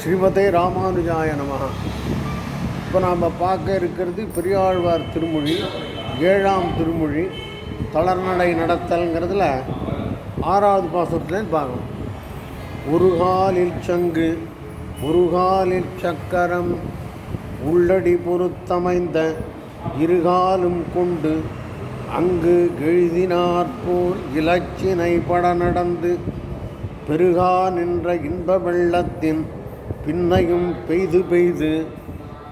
ஸ்ரீமதே ராமானுஜாய நமகா இப்போ நாம் பார்க்க இருக்கிறது பெரியாழ்வார் திருமொழி ஏழாம் திருமொழி தளர்நடை நடத்தல்ங்கிறதுல ஆறாவது பாசத்துலேருந்து பார்க்கணும். ஒரு காலில் சங்கு ஒரு காலில் சக்கரம் உள்ளடி பொருத்தமைந்த இருகாலும் கொண்டு அங்கு எழுதினாற்போல் இலச்சினை பட நடந்து பெருகா நின்ற இன்ப வெள்ளத்தின் பின்னையும் பெய்து பெய்து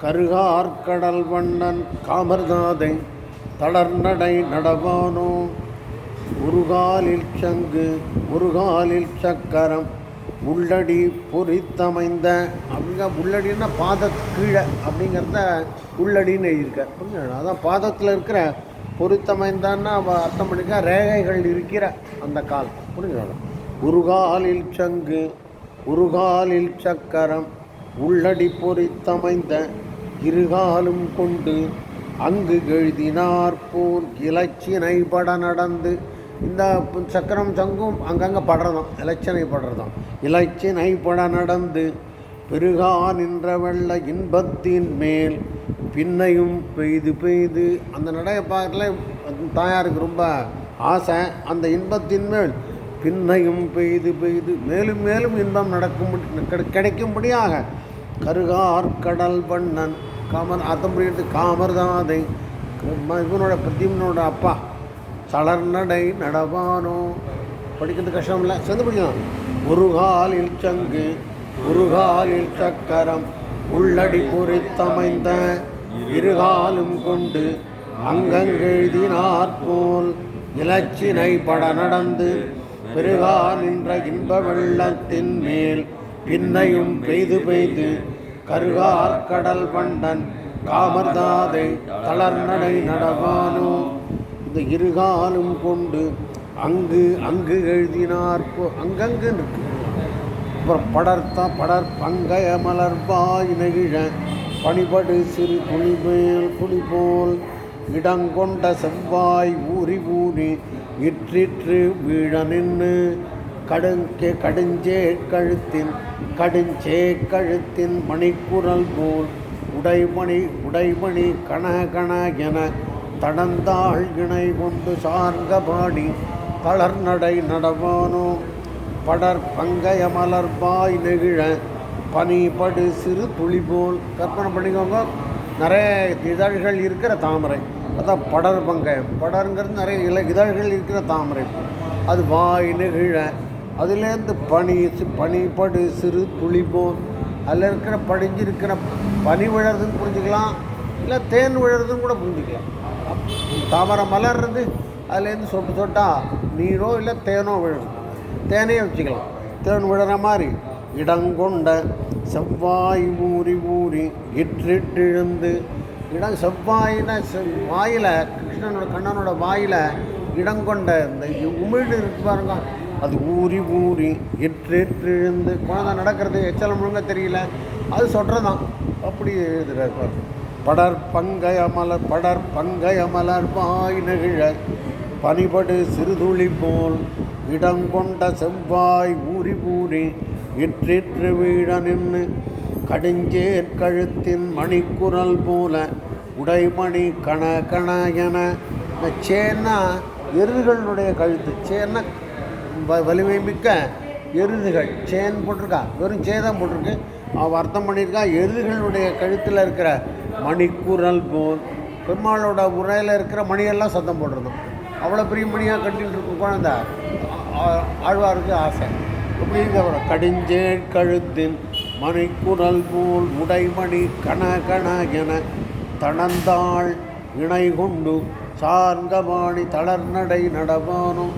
கருகார்கடல் வண்ணன் காமர்தாதை தளர்நடை நடவானோ? உருகாலில் சங்கு உருகாலில் சக்கரம் உள்ளடி பொறித்தமைந்த அப்படிங்க உள்ளடின்னா பாத கீழே அப்படிங்கிறத உள்ளடின்னு எழுதியிருக்கார். புரிஞ்சுங்களா? அதான் பாதத்தில் இருக்கிற பொறித்தமைந்தான்னா அர்த்தம் பண்ணிக்க ரேகைகள் இருக்கிற அந்த கால் புரிஞ்சுங்களா உருகாலில் சங்கு உருகாலில் சக்கரம் உள்ளடி பொறித்தமைந்த இருகாலும் கொண்டு அங்கு எழுதினார் போல் இலச்சினை பட நடந்து. இந்த சக்கரம் சங்கும் அங்கங்கே படுறதாம் இலச்சினை படுறதாம். இலச்சினை பட நடந்து பெருகா நின்ற வெள்ள இன்பத்தின் மேல் பின்னையும் பெய்து பெய்து. அந்த நடையை பார்க்கல தாயாருக்கு ரொம்ப ஆசை. அந்த இன்பத்தின் மேல் பின்னையும் பெய்து பெய்து. மேலும் மேலும் இன்பம் நடக்கும் கிடைக்கும்படியாக கருகார் கடல் பண்ணன் காமர் அர்த்தம் காமர்தாதை இவனோட பிரத்யும்னோட அப்பா தளர்நடை நடவானோ? படிக்கிறது கஷ்டம் இல்லை சேர்ந்து படிக்கலாம். ஒரு காலில் சங்கு ஒரு காலில் சக்கரம் உள்ளடி பொறித்தமைந்த இருகாலும் கொண்டு அங்கங்கெழுதினார் போல் இலச்சினை பட நடந்து பெருகா நின்ற இன்ப வெள்ளத்தின் மேல் பின்னையும் பெய்து பெய்து கருகார் கடல் பண்டன் காமர்தாதை தளர்நடை நடவானோ? இந்த இருகாலும் கொண்டு அங்கு அங்கு எழுதினார் போ அங்கங்கு அப்புறம் படர்த்த படர் பங்கய மலர்பாய் நெகிழ பணிபடு சிறு குளிபேல் புலி இடங்கொண்ட செவ்வாய் ஊறி ஊறி இற்றிற்று வீழ நின்று கடுங்கே கடுஞ்சே கழுத்தின் கடுஞ்சே கழுத்தின் மணிக்குரல் போல் உடைமணி உடைமணி கண கண என தடந்தாள் இணை கொண்டு சார்ந்த பாடி தளர்நடை நடவானோ? படர் பங்கய மலர்பாய் நெகிழ பனிபடு சிறு துளி போல். கற்பனை பண்ணிக்கோங்க. நிறைய இதழ்கள் இருக்கிற தாமரை. அதான் படர் பங்கை. படருங்கிறது நிறைய இல இதழ்கள் இருக்கிற தாமரை பூ. அது வாய் நெகிழ அதுலேருந்து பனி பனிப்படு சிறு துளி அதில் இருக்கிற படிஞ்சிருக்கிற பனி விழறதுன்னு புரிஞ்சுக்கலாம். இல்லை தேன் விழறதுன்னு கூட புரிஞ்சுக்கலாம். தாமரை மலர்றது அதுலேருந்து சொட்டு சொட்டா நீரோ இல்லை தேனோ விழுது தேனையே வச்சுக்கலாம். தேன் விழுற மாதிரி இடங்கொண்ட செவ்வாய் ஊறி ஊறி இற்றிட்டிழுந்து இடம் செவ்வாயின செவ் வாயில் கிருஷ்ணனோட கண்ணனோட வாயில் இடங்கொண்ட இந்த உமிழ்ந்து இருக்கு பாருங்க. அது ஊறி ஊறி இற்றிற்றிழுந்து குழந்தை நடக்கிறது எச்சலம் முழுங்க தெரியல. அது சொல்கிறதான் அப்படி எழுதுகிறார் பாருங்க. படர் பங்கய மலர் படர் பங்கய மலர் வாய் நெகிழ பனிபடு சிறுதுளி போல் இடங்கொண்ட செவ்வாய் ஊறி ஊறி இற்றிற்று வீட நின்று கடுஞ்சேர் கழுத்தின் மணிக்குரல் போல உடைமணி கண கண என சேன்னா எருதுகளுடைய கழுத்து. சேன்னா வ- வலிமை மிக்க எருதுகள். சேன் போட்டிருக்கா? வெறும் சே தான் போட்டிருக்கு. அவன் அர்த்தம் பண்ணியிருக்கா எருதுகளுடைய கழுத்தில் இருக்கிற மணிக்குரல் போல் பெருமாளோட உரையில் இருக்கிற மணியெல்லாம் சத்தம் போட்டிருந்தோம். அவ்வளோ பெரிய மணியாக கட்டிகிட்டு இருக்கும் குழந்தை ஆழ்வாருக்கு ஆசை. எப்படி கடிஞ்சேன் கடிஞ்சே கழுத்தின் மணிக்குரல் போல் உடைமணி கண கண என தணந்தாள் இணை கொண்டு சார்ந்தபாணி தளர்நடை நடவானும்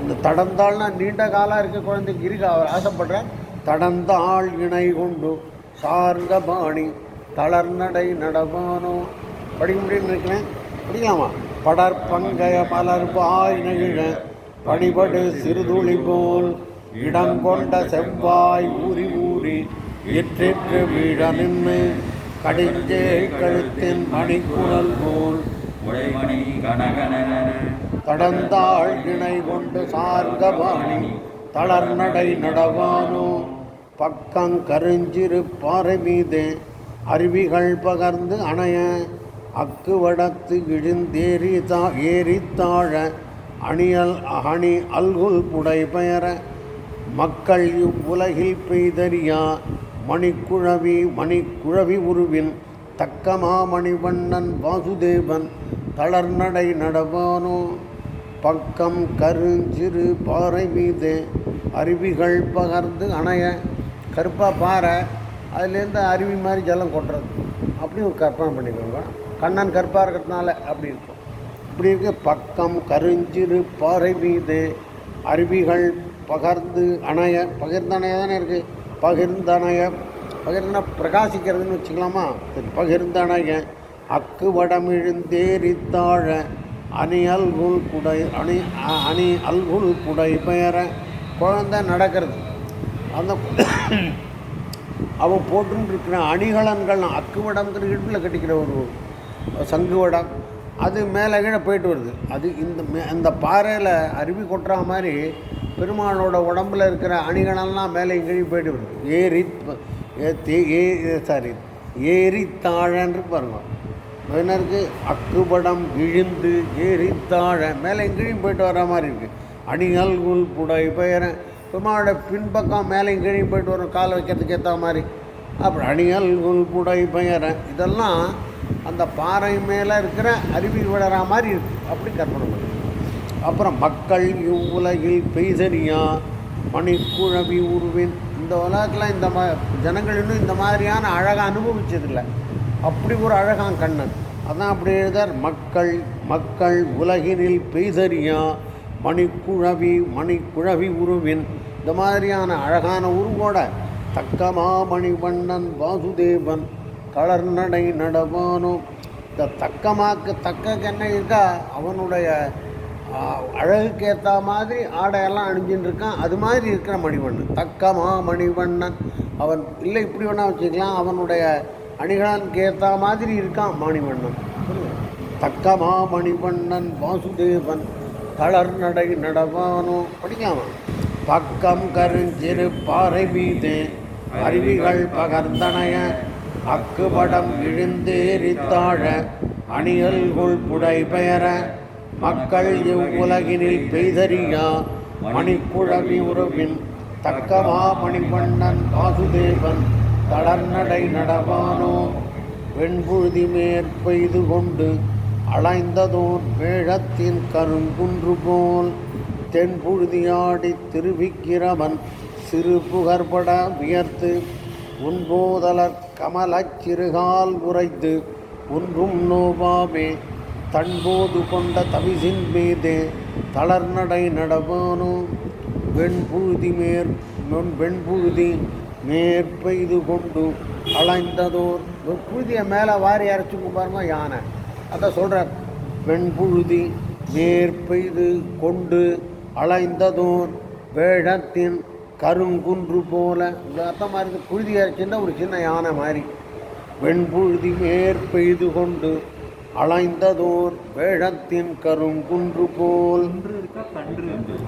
இந்த தடந்தாள்னா நீண்ட காலம் இருக்க குழந்தைக்கு இருக்க? அவர் ஆசைப்படுற? தடந்தாள் இணை கொண்டு சார்ந்தமாணி தளர்நடை நடவானோ படிக்க முடியும்னு நினைக்கிறேன் படிக்கலாமா? படர் பங்கய பலர் பாய் நெகிழ பணிபடு சிறுதுளி போல் இடங்கொண்ட செவ்வாய் ஊறி ஊறி இற்றிற்று வீழ நின்று கடிஞ்சே கழுத்தின் மணிக்குரல் போல். உடைமணி கனகனன. கடந்தாள் இணை கொண்டு சார்ந்த பாணி தளர்நடை நடவானோ? பக்கம் கருஞ்சிறு பாறை மீது அருவிகள் பகர்ந்து அணைய அக்குவடத்து இழுந்தேறி தா ஏறித்தாழ அணியல் அணி அல்குல் புடை பெயர மக்கள் இவ்வுலகில் பெய்தறியா? மணிக்குழவி மணிக்குழவி உருவின் தக்கமா மணிவண்ணன் வாசுதேவன் தளர்நடை நடவானோ? பக்கம் கருஞ்சிறு பாறை மீது அருவிகள் பகர்ந்து அணைய கருப்பாக பாறை அதுலேருந்து அருவி மாதிரி ஜலம் கொட்டுறது. அப்படி ஒரு கற்பனை பண்ணிக்கோங்க. கண்ணன் கருப்பாக இருக்கிறதுனால அப்படி இருக்கும். இப்படி இருக்க. பக்கம் கருஞ்சிறு பாறை மீது அருவிகள் பகர்ந்து அணைய பகிர்ந்தணைய தானே இருக்குது பகிர்ந்தணைய பகிர்ந்தன பிரகாசிக்கிறதுன்னு வச்சுக்கலாமா? சரி பகிர்ந்தணைய அக்கு வடமிழுந்தேரித்தாழ அணி அல்குல் குடை அணி அ- அணி அல்குல் குடை பெயர குழந்தை நடக்கிறது. அந்த அவன் போட்டுன்னு இருக்கிற அணிகலன்கள் அக்குவடம்ங்கிற இடுப்பில் கட்டிக்கிற ஒரு சங்குவடம் அது மேலே கீழே போயிட்டு வருது. அது இந்த மே- இந்த பாறையில் அருவி கொட்டுற மாதிரி பெருமாளோட உடம்புல இருக்கிற அணிகணெல்லாம் மேலே இங்கேயும் போயிட்டு வருது. ஏறி ஏ தே- சாரி ஏறி தாழன்று பாருங்க. என்ன இருக்குது அக்குபடம் இழிந்து தாழ மேலே எங்கேயும் போயிட்டு வர மாதிரி இருக்குது அணிகள் உள் புடை பெயர பெருமாளோட பின்பக்கம் மேலே எங்கேயும் போயிட்டு வரும் கால் வைக்கிறதுக்கு ஏற்ற மாதிரி. அப்புறம் அணிகள் உள் புடை பெயர இதெல்லாம் அந்த பாறை மேலே இருக்கிற அருவி விழற மாதிரி இருக்குது அப்படி கற்பனை பண்ணி. அப்புறம் மக்கள் இவ்வுலகில் பெய்தனியா? மணிக்குழவி உருவின். இந்த உலகத்தில் இந்த மா ஜனங்கள் இன்னும் இந்த மாதிரியான அழகை அனுபவிச்சதில்லை. அப்படி ஒரு அழகான் கண்ணன். அதான் அப்படி எழுதார் மக்கள் மக்கள் உலகினில் பெய்தறியா மணிக்குழவி மணிக்குழவி உருவின். இந்த மாதிரியான அழகான உருவோட தக்கமா மணிவண்ணன் வாசுதேவன் கலர்நடை நடவானோ இந்த தக்கமாக்கு தக்க என்ன இருக்கா? அவனுடைய அழகுக்கேற்ற அழகுக்கு ஏற்ற மாதிரி ஆடையெல்லாம் அணிஞ்சின்னு இருக்கான். அது மாதிரி இருக்கிற மணிவண்ணன். தக்கமா மணிவண்ணன் அவன் இல்லை இப்படி வேணா வச்சுக்கலாம். அவனுடைய அணிகலனுக்கு ஏற்ற மாதிரி இருக்கான் மணிவண்ணன். தக்கமா மணிவண்ணன் வாசுதேவன் தளர் நடை நடவானோ படிக்காம பக்கம் கருஞ்சிறு பாறை மீது. அருவிகள் பகர்ந்தனைய அக்குபடம் இழுந்தேறித்தாழ அணிகள்குள் புடை பெயர மக்கள் இவ்வுலகினில் பெய்தறியா மணிக்குழவி உறவின் தக்கமா மணிவண்ணன் வாசுதேவன் தளர்நடை நடவானோ வெண்புழுதி மேற்பெய்து கொண்டு அலைந்ததோர் மேழத்தின் கருங்குன்று போல் தென்புழுதியாடி திருவிக்கிறவன் சிறு புகற்பட உயர்த்து உன்போதலர் கமலச் சிறுகால் உரைத்து ஒன்றும் நோபாமே தன்போது கொண்ட தவிசின் மீதே தளர்நடை நடவானோ வெண்புழுதி மேற் வெண்பூதி வெண்புழுதி மேற்பெய்து கொண்டு அலைந்ததோர். ஒரு புழுதியை மேலே வாரி அரைச்சிக்கும் பாருங்க யானை. அதான் சொல்கிறார் வெண்புழுதி மேற்பெய்து கொண்டு அலைந்ததோர் வேடத்தின் கருங்குன்று போல. இந்த அர்த்தம் மாதிரி இருக்கு. புழுதி ஒரு சின்ன யானை மாதிரி. வெண்புழுதி மேற்பெய்து கொண்டு அலைந்ததோர் வேழத்தின் கருங்குன்று போல்.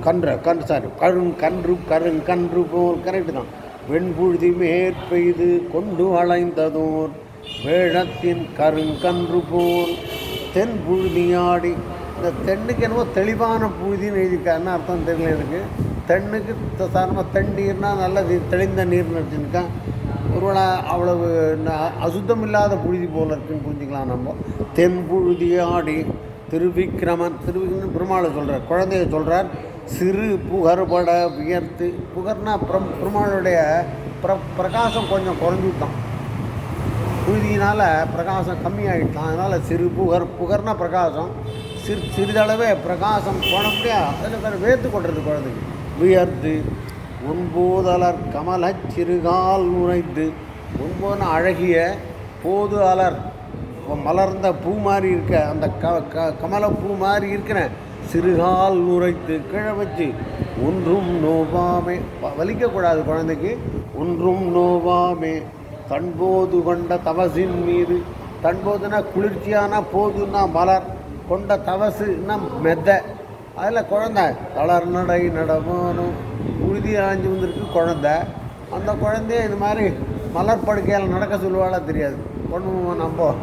கன்று கன்று சாரி கருங் கன்று கருங்கன்று போல். கரெக்டு தான். வெண்புழுதி மேற்பெய்து கொண்டு அலைந்ததோர் வேழத்தின் கருங்கன்று போல். தென் புழுதியாடி இந்த தென்னுக்கு என்னமோ தெளிவான புழுதின்னு எழுதியிருக்காருன்னு அர்த்தம் தெரியல எனக்கு. தென்னுக்கு சாதாரணமாக தென் நீர்னா நல்ல தெளிந்த நீர்னு வச்சுருக்கேன். ஒருவேளை அவ்வளவு ந- அசுத்தம் இல்லாத புழுதி போல இருக்குன்னு புரிஞ்சுக்கலாம் நம்ம. தென் புழுதியாடி திருவிக்கிரமன் திருவிக்கிரமன் பெருமாளை சொல்கிறார் குழந்தைய சொல்கிறார் சிறு புகர்பட வியர்த்து புகர்னா பிரம் பெருமாளுடைய பிர பிரகாசம் கொஞ்சம் குறைஞ்சிட்டான். புழுதியினால் பிரகாசம் கம்மியாகிட்டான் அதனால் சிறு புகர் புகர்னா பிரகாசம். சிறு சிறிதளவே பிரகாசம் போனப்படியா அதில் வேர்த்து கொட்டுறது குழந்தைக்கு. வியர்த்து உன்போதலர் கமலச் சிறுகால் நுழைந்து உன்போன அழகிய போது அலர் மலர்ந்த பூ மாதிரி இருக்க அந்த க க கமல பூ மாதிரி இருக்கிற சிறுகால் நுரைத்து கீழே வச்சு ஒன்றும் நோவாமே வலிக்கக்கூடாது குழந்தைக்கு. ஒன்றும் நோவாமே தன்போது கொண்ட தவசின் மீது. தன்போதுனா குளிர்ச்சியான போதுன்னா மலர். கொண்ட தவசுன்னா மெத்தை. அதில் குழந்தை. தளர் நடை நடமானும் உறுதி அணைஞ்சு வந்திருக்கு குழந்தை. அந்த குழந்தைய இது மாதிரி மலர் படுக்கையால் நடக்க சொல்லுவாளா தெரியாது. பொண்ணு நம்ம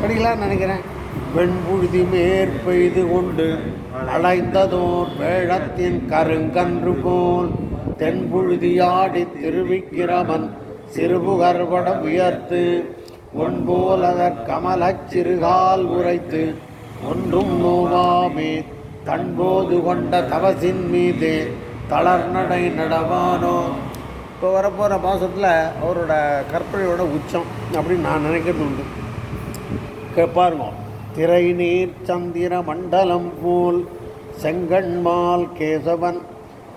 படிக்கலாம்னு நினைக்கிறேன். வெண்புழுதி மேற்பெய்து கொண்டு அலைந்ததோர் வேழத்தின் கருங்கன்று போல் தென்புழுதியாடி திருவிக்கிரமன் சிறுபுகர்பட உயர்த்து ஒன்போல் அதற் கமலச் சிறுகால் உரைத்து ஒன்றும் நோவாமே. தன்போது கொண்ட தவசின் மீது தளர்நடை நடவானோ. இப்போ வரப்போகிற மாதத்தில் அவரோட கற்பனையோட உச்சம் அப்படின்னு நான் நினைக்கிறது உண்டு. கே- பாருங்க திரை நீர் சந்திர மண்டலம் போல் செங்கண்மால் கேசவன்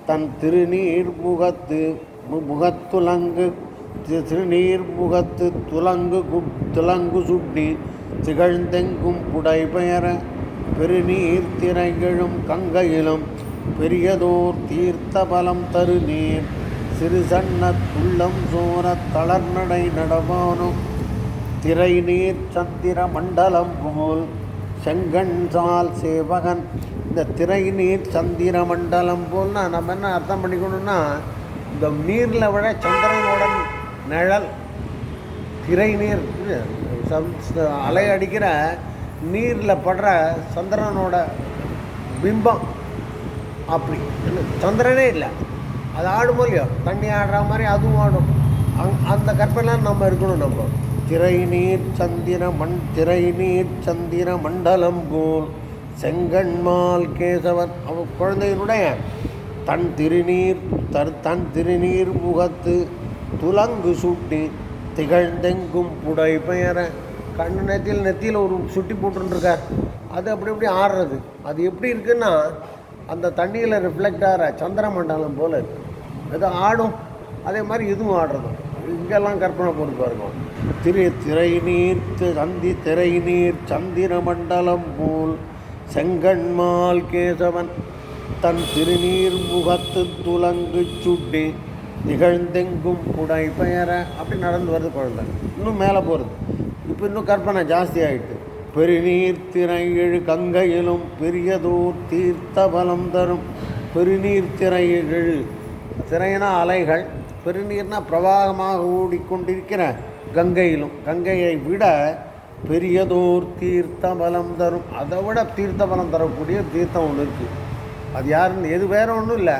தன் திருநீர் முகத்து மு- முகத்துலங்கு திருநீர் முகத்து துலங்கு கு- துலங்கு சுட்டி திகழ்ந்தெங்கும் புடைபெயர பெருநீர் திரைகளும் கங்கையிலும் பெரியதோர் தீர்த்த பலம் தரு நீர் சிறு சன்ன துள்ளம் சோர தளர்நடை நடமானும் திரை நீர் சந்திர மண்டலம் போல் செங்கண் சால் சேவகன். இந்த திரை நீர் சந்திர மண்டலம் போல்னா நம்ம என்ன அர்த்தம் பண்ணிக்கணும்னா இந்த நீரில் விட சந்திரனோட நிழல் திரை நீர் அலை அடிக்கிற நீரில் படுற சந்திரனோட பிம்பம் அப்படி. என்ன, சந்திரனே இல்லை. அது ஆடும் இல்லையோ? தண்ணி ஆடுற மாதிரி அதுவும் ஆடும். அங் அந்த கற்பனைலாம் நம்ம இருக்கணும் நம்ம. திரை நீர் சந்திர மண் திரை நீர் சந்திர மண்டலம் போல் செங்கண்மால் கேசவன் அவ குழந்தையினுடைய தன் திருநீர் தர் தன் திருநீர் முகத்து துலங்கு சுட்டி திகழ்ந்தெங்கும் புடை பெயர கண்ணு நெத்தியில் நெத்தியில் ஒரு சுட்டி போட்டுருக்கார் அது அப்படி அப்படி ஆடுறது. அது எப்படி இருக்குன்னா அந்த தண்ணியில் ரிஃப்ளெக்ட் ஆகிற சந்திர மண்டலம் போல் இருக்கு. அது ஆடும். அதே மாதிரி இதுவும் ஆடுறதும் இங்கெல்லாம் கற்பனை போட்டு பாருங்க. திரு திரை நீர் சந்தி திரை நீர் சந்திர மண்டலம் போல் செங்கண்மால் கேசவன் தன் திருநீர் முகத்து துலங்கு சுட்டி நிகழ்ந்தெங்கும் புடை பெயர அப்படி நடந்து வருது குழந்தை. இன்னும் மேலே போகிறது இப்போ இன்னும் கற்பனை ஜாஸ்தி ஆகிட்டு பெருநீர் திரை எழு கங்கையிலும் பெரியதோர் தீர்த்த பலம் தரும். பெருநீர் திரை எழு திரையினா அலைகள் பெருநீர்னா பிரவாகமாக ஓடிக்கொண்டிருக்கிற கங்கையிலும். கங்கையை விட பெரியதோர் தீர்த்த பலம் தரும். அதை விட தீர்த்த பலம் தரக்கூடிய தீர்த்தம் ஒன்று இருக்குது அது யாருன்னு எது வேற ஒன்றும் இல்லை.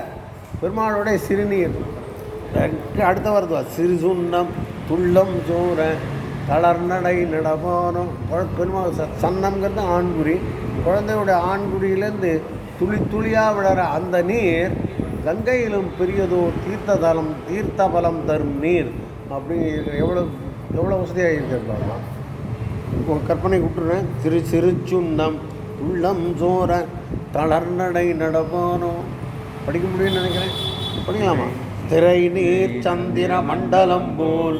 பெருமாளுடைய சிறுநீர். அடுத்த வருதுவா சிறு சுண்ணம் துள்ளம் சோற தளர்நடை நடமானம் பெருமாள் ச சன்னம்ங்கிறது ஆண்குறி. குழந்தையுடைய ஆண்குறியிலேருந்து துளி துளியாக விழற அந்த நீர் கங்கையிலும் பெரியதோ தீர்த்த தலம் தீர்த்த பலம் தரும் நீர். அப்படி எவ்வளோ எவ்வளோ வசதியாக இருக்கிறது இப்போ கற்பனை விட்டுறேன் சிறு சிறு சுண்ணம் உள்ளம் சோர தளர்நடை நடப்பானோ படிக்க முடியும்னு நினைக்கிறேன். படிக்கலாமா? திரை நீர் சந்திர மண்டலம் போல்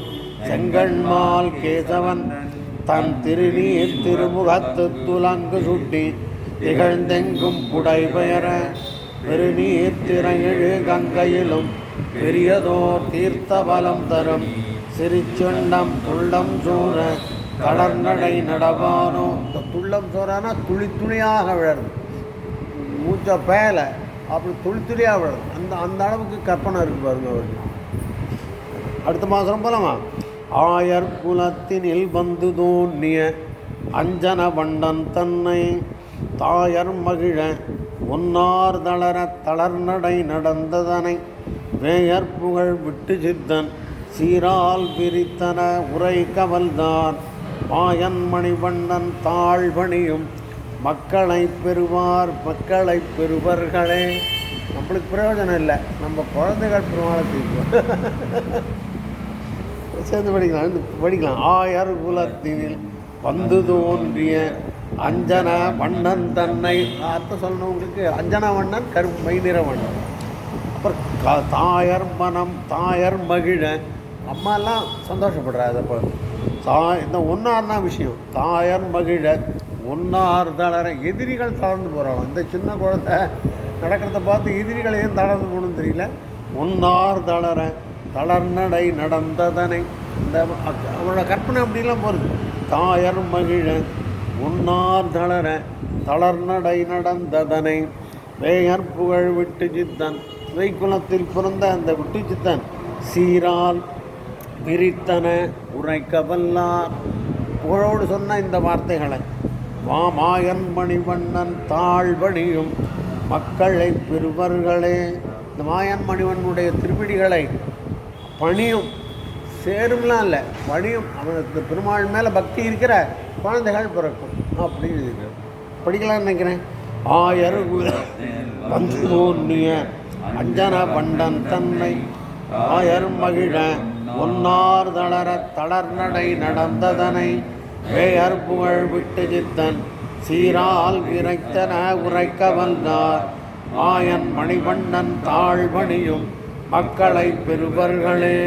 செங்கண்மால் கேசவன் தன் திருநீர் திருமுகத்து துலங்கு சுட்டி திகழ்ந்தெங்கும் புடை பெயர பெருநீர் திரையிழு கங்கையிலும் பெரியதோர் தீர்த்த பலம் தரும் சிறிச்சுண்டம் துள்ளம் சூற கடற்கடை நடவானோ இந்த துள்ளம் சோறானா துளி துணியாக விழறது. மூச்ச பேல. அப்படி துளித்துளியாக அந்த அந்த அளவுக்கு கற்பனை இருக்கு பாருங்க அவருக்கு. அடுத்த மாதம் போலாமா? ஆயர் குலத்தினில் வந்து தோன்றிய அஞ்சன வண்டன் தன்னை தாயர் மகிழ ஒன்னார் தளர தளர்நடை நடந்ததனை வேயர் புகழ் விட்டு சித்தன் சீரால் பிரித்தன உரை கவல்தான். மாயன் மணிவண்ணன் தாழ்பணியும் மக்களை பெறுவார் மக்களை பெறுவர்களே நம்மளுக்கு பிரயோஜனம் இல்லை. நம்ம குழந்தைகள் பெருமாளுக்கு சேர்ந்து படிக்கலாம் இந்த படிக்கலாம். ஆயர் குலத்தினில் வந்து தோன்றிய அஞ்சன வண்ணன் தன்னை அர்த்தம் சொல்லணும் உங்களுக்கு. அஞ்சன வண்ணன் கரு மைநிற வண்ணன். அப்புறம் க தாயர் மனம் தாயர் மகிழ. அம்மாலாம் சந்தோஷப்படுறா அதை பார்த்து தா இந்த ஒன்னார்னா விஷயம். தாயர் மகிழ ஒன்னார் தளர எதிரிகள் தளர்ந்து போகிறாங்க இந்த சின்ன குழந்தை நடக்கிறத பார்த்து எதிரிகள் ஏன் தளர்ந்து போகணும்னு தெரியல. ஒன்னார் தளர தளர்நடை நடந்ததனை. இந்த அ- அவளோட கற்பனை அப்படிலாம் போகிறது தாயர் மகிழ உன்னார் தளர தளர்நடை நடந்ததனை. வேயர் புகழ் விட்டு சித்தன். குலத்தில் பிறந்த அந்த விட்டு சித்தன். சீரால் விரித்தன உரைக்கவல்லார். புகழோடு சொன்ன இந்த வார்த்தைகளை வாமாயன் மணிவண்ணன் தாழ்வணியும் மக்களை பெறுவர்களே இந்த மாயன் மணிவண்ணனுடைய திருப்பிடிகளை பணியும் சேரும்லாம் இல்லை பணியும் அவனுக்கு பெருமாள் மேலே பக்தி இருக்கிற குழந்தைகள் பிறக்கும் அப்படின்னு இருக்கிறேன் படிக்கலாம்னு நினைக்கிறேன். ஆயர் வந்து தோன்றிய அஞ்சன பண்டன் தன்னை ஆயர் மகிழ ஒன்னார் தளர தளர்நடை நடந்ததனை வேயர் புகழ் விட்டு சித்தன் சீரால் விரைத்தன உரைக்க வந்தார். ஆயன் மணிவண்ணன் தாழ்வணியும் மக்களை பெறுவர்களே